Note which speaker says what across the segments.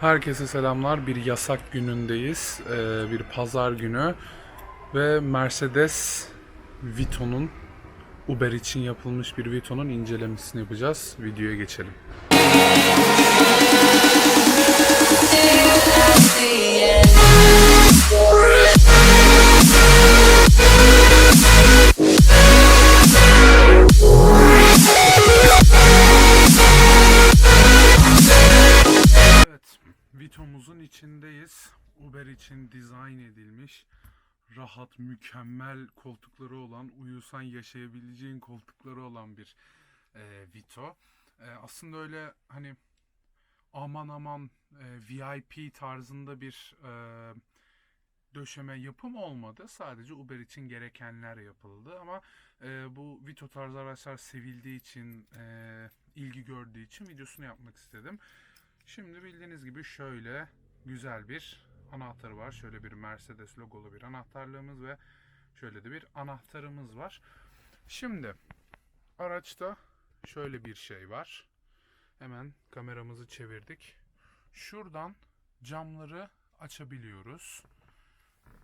Speaker 1: Herkese selamlar. Bir yasak günündeyiz. Ee, bir pazar günü. Ve Mercedes Vito'nun Uber için yapılmış bir Vito'nun incelemesini yapacağız. Videoya geçelim. Rahat, mükemmel koltukları olan, uyusan yaşayabileceğin koltukları olan bir e, Vito. E, aslında öyle hani aman aman e, VIP tarzında bir e, döşeme yapım olmadı. Sadece Uber için gerekenler yapıldı ama e, bu Vito tarzı araçlar sevildiği için, e, ilgi gördüğü için videosunu yapmak istedim. Şimdi bildiğiniz gibi şöyle güzel bir anahtarı var. Şöyle bir Mercedes logolu bir anahtarlığımız ve şöyle de bir anahtarımız var. Şimdi araçta şöyle bir şey var. Hemen kameramızı çevirdik. Şuradan camları açabiliyoruz.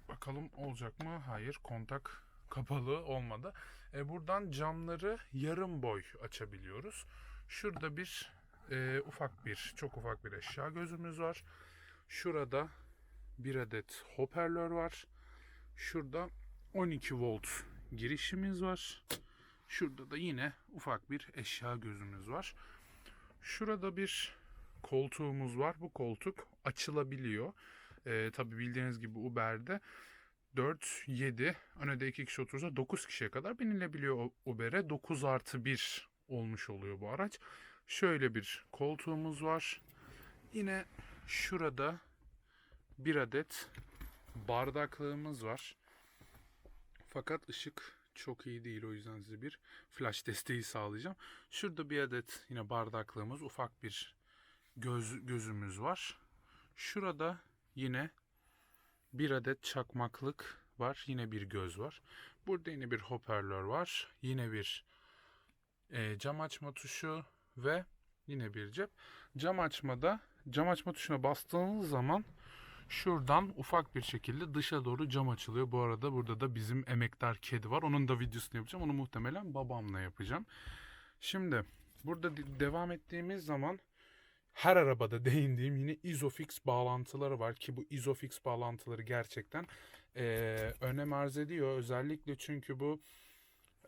Speaker 1: Bakalım olacak mı? Hayır, kontak kapalı olmadı. E, buradan camları yarım boy açabiliyoruz. Şurada bir e, ufak bir, çok ufak bir eşya gözümüz var. Şurada bir adet hoparlör var. Şurada 12 volt girişimiz var. Şurada da yine ufak bir eşya gözümüz var. Şurada bir koltuğumuz var. Bu koltuk açılabiliyor. Ee, tabii bildiğiniz gibi Uber'de 4, 7, öne 2 kişi otursa 9 kişiye kadar binilebiliyor Uber'e. 9 artı 1 olmuş oluyor bu araç. Şöyle bir koltuğumuz var. Yine şurada bir adet bardaklığımız var. Fakat ışık çok iyi değil o yüzden size bir flash desteği sağlayacağım. Şurada bir adet yine bardaklığımız, ufak bir göz gözümüz var. Şurada yine bir adet çakmaklık var, yine bir göz var. Burada yine bir hoparlör var, yine bir e, cam açma tuşu ve yine bir cep. Cam açmada cam açma tuşuna bastığınız zaman şuradan ufak bir şekilde dışa doğru cam açılıyor. Bu arada burada da bizim emektar kedi var. Onun da videosunu yapacağım. Onu muhtemelen babamla yapacağım. Şimdi burada de- devam ettiğimiz zaman her arabada değindiğim yine Isofix bağlantıları var ki bu Isofix bağlantıları gerçekten eee, önem arz ediyor. Özellikle çünkü bu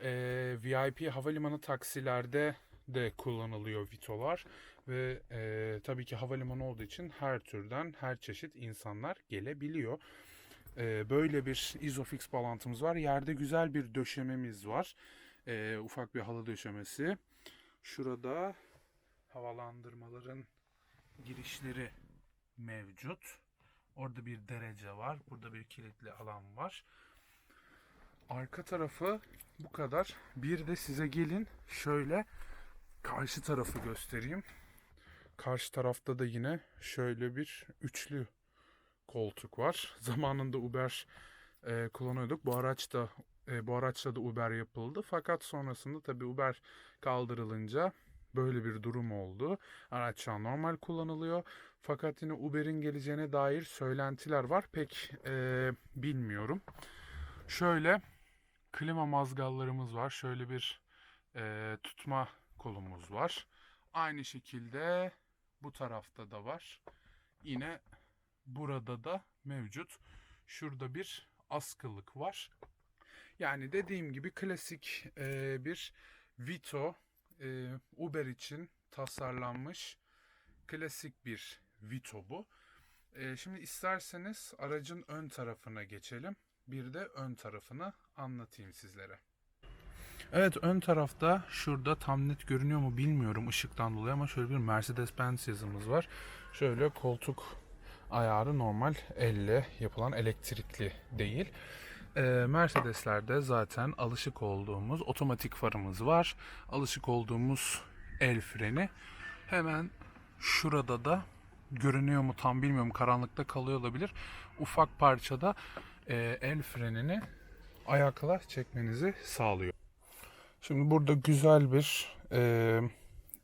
Speaker 1: eee, VIP havalimanı taksilerde de kullanılıyor Vitolar ve eee, tabii ki havalimanı olduğu için her türden her çeşit insanlar gelebiliyor. Eee, böyle bir Isofix bağlantımız var. Yerde güzel bir döşememiz var. Eee, ufak bir halı döşemesi. Şurada havalandırmaların girişleri mevcut. Orada bir derece var. Burada bir kilitli alan var. Arka tarafı bu kadar. Bir de size gelin şöyle karşı tarafı göstereyim. Karşı tarafta da yine şöyle bir üçlü koltuk var. Zamanında Uber e, kullanıyorduk. Bu araçta e, bu araçla da Uber yapıldı. Fakat sonrasında tabii Uber kaldırılınca böyle bir durum oldu. Araç şu an normal kullanılıyor. Fakat yine Uber'in geleceğine dair söylentiler var. Pek e, bilmiyorum. Şöyle klima mazgallarımız var. Şöyle bir e, tutma kolumuz var. Aynı şekilde bu tarafta da var. Yine burada da mevcut. Şurada bir askılık var. Yani dediğim gibi klasik e, bir Vito e, Uber için tasarlanmış klasik bir Vito bu. E, şimdi isterseniz aracın ön tarafına geçelim. Bir de ön tarafını anlatayım sizlere. Evet ön tarafta şurada tam net görünüyor mu bilmiyorum ışıktan dolayı ama şöyle bir Mercedes-Benz yazımız var. Şöyle koltuk ayarı normal elle yapılan elektrikli değil. Ee, Mercedes'lerde zaten alışık olduğumuz otomatik farımız var. Alışık olduğumuz el freni. Hemen şurada da görünüyor mu tam bilmiyorum karanlıkta kalıyor olabilir. Ufak parçada e, el frenini ayakla çekmenizi sağlıyor. Şimdi burada güzel bir e,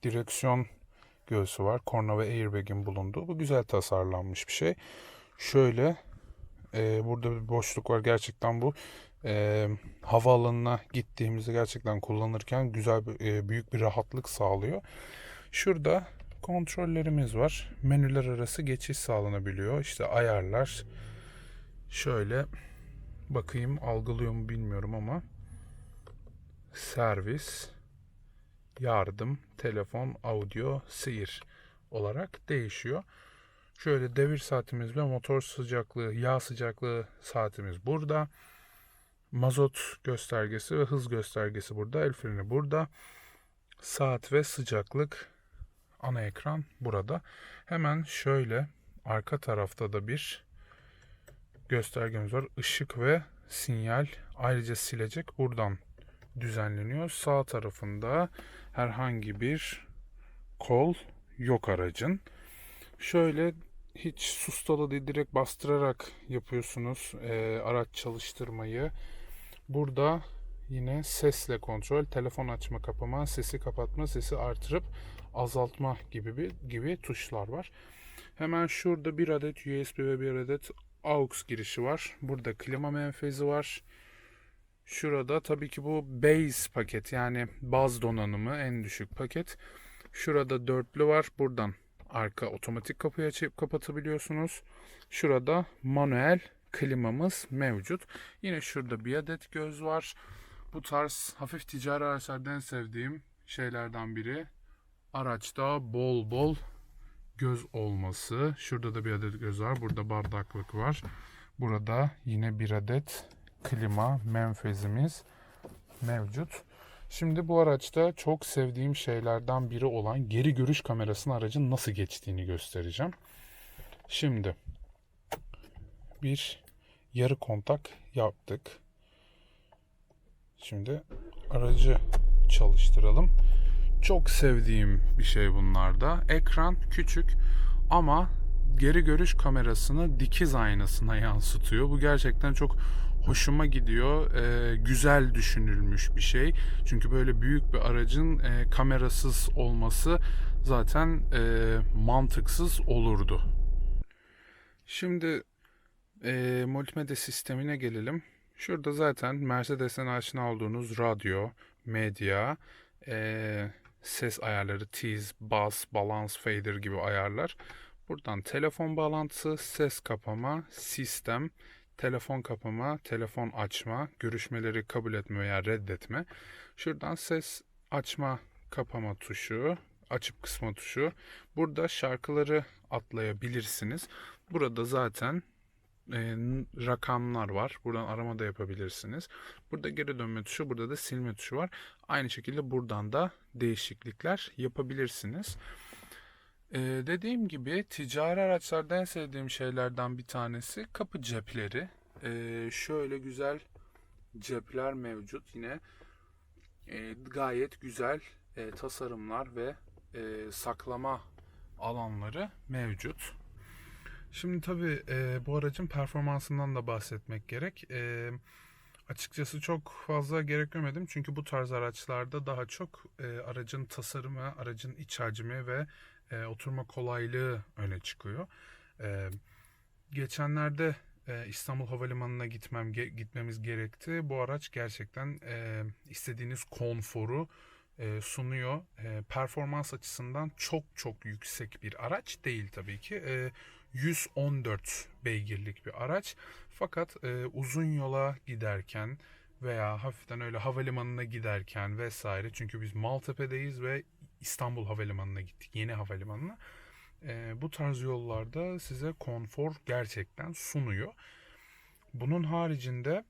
Speaker 1: direksiyon göğsü var. Korna ve airbag'in bulunduğu. Bu güzel tasarlanmış bir şey. Şöyle e, burada bir boşluk var. Gerçekten bu e, havaalanına gittiğimizde gerçekten kullanırken güzel e, büyük bir rahatlık sağlıyor. Şurada kontrollerimiz var. Menüler arası geçiş sağlanabiliyor. İşte ayarlar. Şöyle bakayım algılıyor mu bilmiyorum ama servis, yardım, telefon, audio, seyir olarak değişiyor. Şöyle devir saatimiz ve motor sıcaklığı, yağ sıcaklığı saatimiz burada. Mazot göstergesi ve hız göstergesi burada. El freni burada. Saat ve sıcaklık ana ekran burada. Hemen şöyle arka tarafta da bir göstergemiz var. Işık ve sinyal ayrıca silecek buradan düzenleniyor. Sağ tarafında herhangi bir kol yok aracın. Şöyle hiç sustalı değil direkt bastırarak yapıyorsunuz e, araç çalıştırmayı. Burada yine sesle kontrol, telefon açma kapama, sesi kapatma, sesi artırıp azaltma gibi bir gibi tuşlar var. Hemen şurada bir adet USB ve bir adet AUX girişi var. Burada klima menfezi var. Şurada tabii ki bu base paket yani baz donanımı en düşük paket. Şurada dörtlü var. Buradan arka otomatik kapıyı açıp kapatabiliyorsunuz. Şurada manuel klimamız mevcut. Yine şurada bir adet göz var. Bu tarz hafif ticari araçlardan sevdiğim şeylerden biri. Araçta bol bol göz olması. Şurada da bir adet göz var. Burada bardaklık var. Burada yine bir adet klima menfezimiz mevcut. Şimdi bu araçta çok sevdiğim şeylerden biri olan geri görüş kamerasının aracın nasıl geçtiğini göstereceğim. Şimdi bir yarı kontak yaptık. Şimdi aracı çalıştıralım. Çok sevdiğim bir şey bunlarda. Ekran küçük ama geri görüş kamerasını dikiz aynasına yansıtıyor. Bu gerçekten çok hoşuma gidiyor. Ee, güzel düşünülmüş bir şey. Çünkü böyle büyük bir aracın e, kamerasız olması zaten e, mantıksız olurdu. Şimdi e, multimedya sistemine gelelim. Şurada zaten Mercedes'ten aşina olduğunuz radyo, medya, e, ses ayarları, tease, bass, balance, fader gibi ayarlar. Buradan telefon bağlantısı, ses kapama, sistem, telefon kapama, telefon açma, görüşmeleri kabul etme veya reddetme. Şuradan ses açma, kapama tuşu, açıp kısma tuşu. Burada şarkıları atlayabilirsiniz. Burada zaten e, rakamlar var. Buradan arama da yapabilirsiniz. Burada geri dönme tuşu, burada da silme tuşu var. Aynı şekilde buradan da değişiklikler yapabilirsiniz. Ee, dediğim gibi ticari araçlarda en sevdiğim şeylerden bir tanesi kapı cepleri. Ee, şöyle güzel cepler mevcut. Yine e, gayet güzel e, tasarımlar ve e, saklama alanları mevcut. Şimdi tabii e, bu aracın performansından da bahsetmek gerek. E, açıkçası çok fazla gerek görmedim çünkü bu tarz araçlarda daha çok e, aracın tasarımı, aracın iç hacmi ve e, oturma kolaylığı öne çıkıyor. E, geçenlerde e, İstanbul Havalimanı'na gitmem ge, gitmemiz gerekti. Bu araç gerçekten e, istediğiniz konforu e, sunuyor. E, performans açısından çok çok yüksek bir araç değil tabii ki. E, 114 beygirlik bir araç. Fakat e, uzun yola giderken veya hafiften öyle havalimanına giderken vesaire çünkü biz Maltepe'deyiz ve İstanbul Havalimanı'na gittik. Yeni havalimanına. E, bu tarz yollarda size konfor gerçekten sunuyor. Bunun haricinde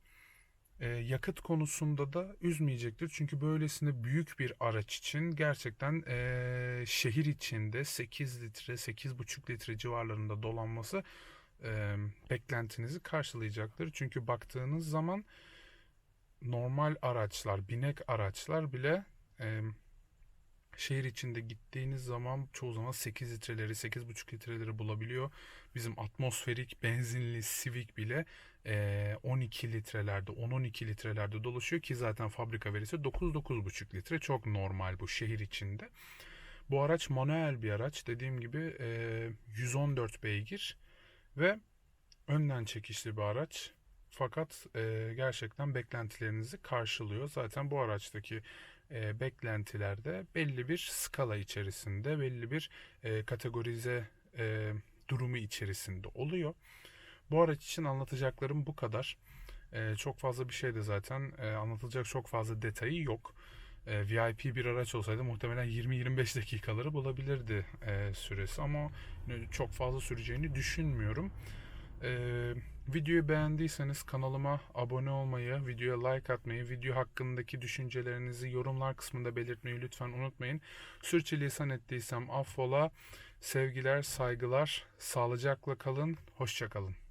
Speaker 1: e, yakıt konusunda da üzmeyecektir. Çünkü böylesine büyük bir araç için gerçekten e, şehir içinde 8 litre, 8,5 litre civarlarında dolanması e, beklentinizi karşılayacaktır. Çünkü baktığınız zaman normal araçlar, binek araçlar bile e, şehir içinde gittiğiniz zaman çoğu zaman 8 litreleri, 8,5 litreleri bulabiliyor. Bizim atmosferik benzinli Civic bile 12 litrelerde, 10-12 litrelerde dolaşıyor ki zaten fabrika verisi 9-9,5 litre. Çok normal bu şehir içinde. Bu araç manuel bir araç. Dediğim gibi e, 114 beygir ve önden çekişli bir araç. Fakat e, gerçekten beklentilerinizi karşılıyor. Zaten bu araçtaki e, beklentilerde belli bir skala içerisinde, belli bir e, kategorize e, durumu içerisinde oluyor. Bu araç için anlatacaklarım bu kadar. E, çok fazla bir şey de zaten e, anlatılacak çok fazla detayı yok. E, VIP bir araç olsaydı muhtemelen 20-25 dakikaları bulabilirdi e, süresi ama çok fazla süreceğini düşünmüyorum. Ee, videoyu beğendiyseniz kanalıma abone olmayı, videoya like atmayı, video hakkındaki düşüncelerinizi yorumlar kısmında belirtmeyi lütfen unutmayın. Sürçülisan ettiysem affola. Sevgiler, saygılar, sağlıcakla kalın, hoşça kalın.